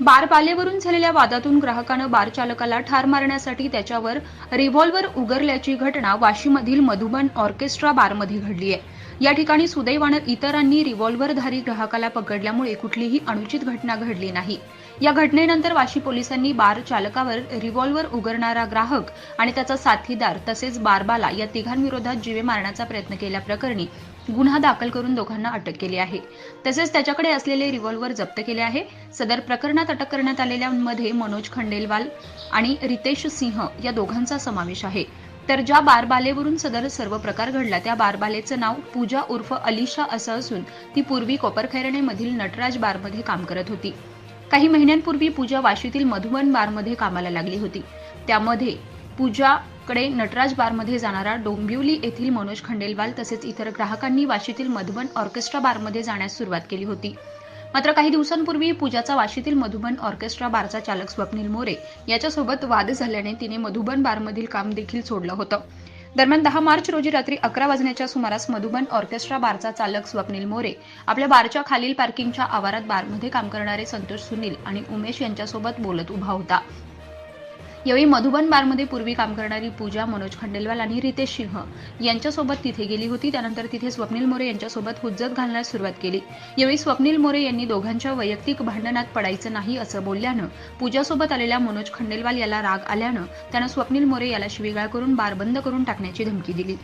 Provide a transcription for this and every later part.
बारपालेवरून झालेल्या वादातून ग्राहकानं बार चालकाला ठार मारण्यासाठी त्याच्यावर रिव्हॉल्व्हर उगरल्याची घटना वाशीमधील मधुबन ऑर्केस्ट्रा बारमध्ये घडली आहे. या ठिकाणी सुदैवानं इतरांनी रिव्हॉल्व्हरधारी ग्राहकाला पकडल्यामुळे कुठलीही अनुचित घटना घडली नाही. या घटनेनंतर वाशी पोलिसांनी बार चालकावर रिव्हॉल्व्हर उघडणारा ग्राहक आणि त्याचा साथीदार तसेच बारबाला या तिघांविरोधात जीवे मारण्याचा प्रयत्न केल्याप्रकरणी गुन्हा दाखल करून दोघांना अटक केली आहे. तसेच त्याच्याकडे असलेले रिव्हॉल्व्हर जप्त केले आहे. सदर प्रकरणात अटक करण्यात आलेल्यांमध्ये मनोज खंडेलवाल आणि रितेश सिंह या दोघांचा समावेश आहे. तर ज्या बारबालेवरून सदर सर्व प्रकार घडला त्या बारबालेचं नाव पूजा उर्फ अलिशा असं असून ती पूर्वी कोपरखैरणेमधील नटराज बारमध्ये काम करत होती. काही महिन्यांपूर्वी पूजा वाशीतील मधुबन बारमध्ये कामाला लागली होती. त्यामध्ये पूजाकडे नटराज बारमध्ये जाणारा डोंबिवली येथील मनोज खंडेलवाल तसेच इतर ग्राहकांनी वाशीतील मधुबन ऑर्केस्ट्रा बारमध्ये जाण्यास सुरुवात केली होती. मात्र काही दिवसांपूर्वी पूजाचा वाशीतील मधुबन ऑर्केस्ट्रा बारचा चालक स्वप्नील मोरे याच्यासोबत वाद झाल्याने तिने मधुबन बारमधील काम देखील सोडलं होतं. दरम्यान दहा मार्च रोजी रात्री अकरा वाजण्याच्या सुमारास मधुबन ऑर्केस्ट्रा बारचा चालक स्वप्नील मोरे आपल्या बारच्या खालील पार्किंगच्या आवारात बारमध्ये काम करणारे संतोष सुनील आणि उमेश यांच्यासोबत बोलत उभा होता. यावेळी मधुबन बारमध्ये पूर्वी काम करणारी पूजा मनोज खंडेलवाल आणि रितेश सिंह यांच्यासोबत तिथे गेली होती. त्यानंतर तिथे स्वप्नील मोरे यांच्यासोबत हुज्जत घालण्यास सुरुवात केली. यावेळी स्वप्नील मोरे यांनी दोघांच्या वैयक्तिक भांडणात पडायचं नाही असं बोलल्यानं पूजासोबत आलेल्या मनोज खंडेलवाल याला राग आल्यानं त्यानं स्वप्नील मोरे याला शिवीगाळ करून बार बंद करून टाकण्याची धमकी दिली.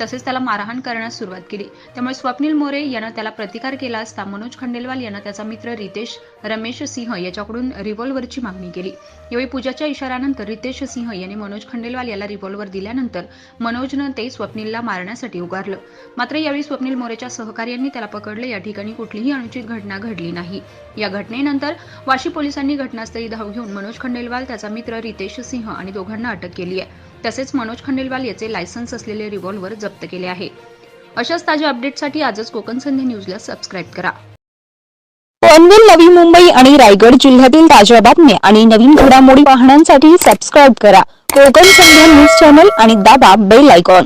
तसेच त्याला मारहाण करण्यास सुरुवात केली. त्यामुळे स्वप्नील मोरे यानं त्याला प्रतिकार केला असता मनोज खंडेलवाल यानं त्याचा मित्र रितेश रमेश सिंह याच्याकडून रिव्हॉल्व्हरची मागणी केली. यावेळी पूजाच्या इशाऱ्यानंतर रितेश सिंह यांनी मनोज खंडेलवाल याला रिव्हॉल्व्हर दिल्यानंतर मनोजनं ते स्वप्नीलला मारण्यासाठी उगारलं. मात्र यावेळी स्वप्नील मोरेच्या सहकार्यांनी त्याला पकडलं. या ठिकाणी कुठलीही अनुचित घटना घडली नाही. या घटनेनंतर वाशी पोलिसांनी घटनास्थळी धाव घेऊन मनोज खंडेलवाल त्याचा मित्र रितेश सिंह आणि दोघांना अटक केली आहे. तसेच मनोज खंडेलवाल याचे लायसन्स असलेले रिव्हॉल्व्हर जप्त केले आहे. अशाच ताज्या अपडेटसाठी आजच कोकण संधी न्यूजला सबस्क्राईब करा. पनवेल नवी मुंबई आणि रायगड जिल्ह्यातील ताज्या बातम्या आणि नवीन घडामोडी पाहण्यासाठी सबस्क्राईब करा. कोकण संध्या न्यूज चॅनल आणि दाबा बेल आयकॉन.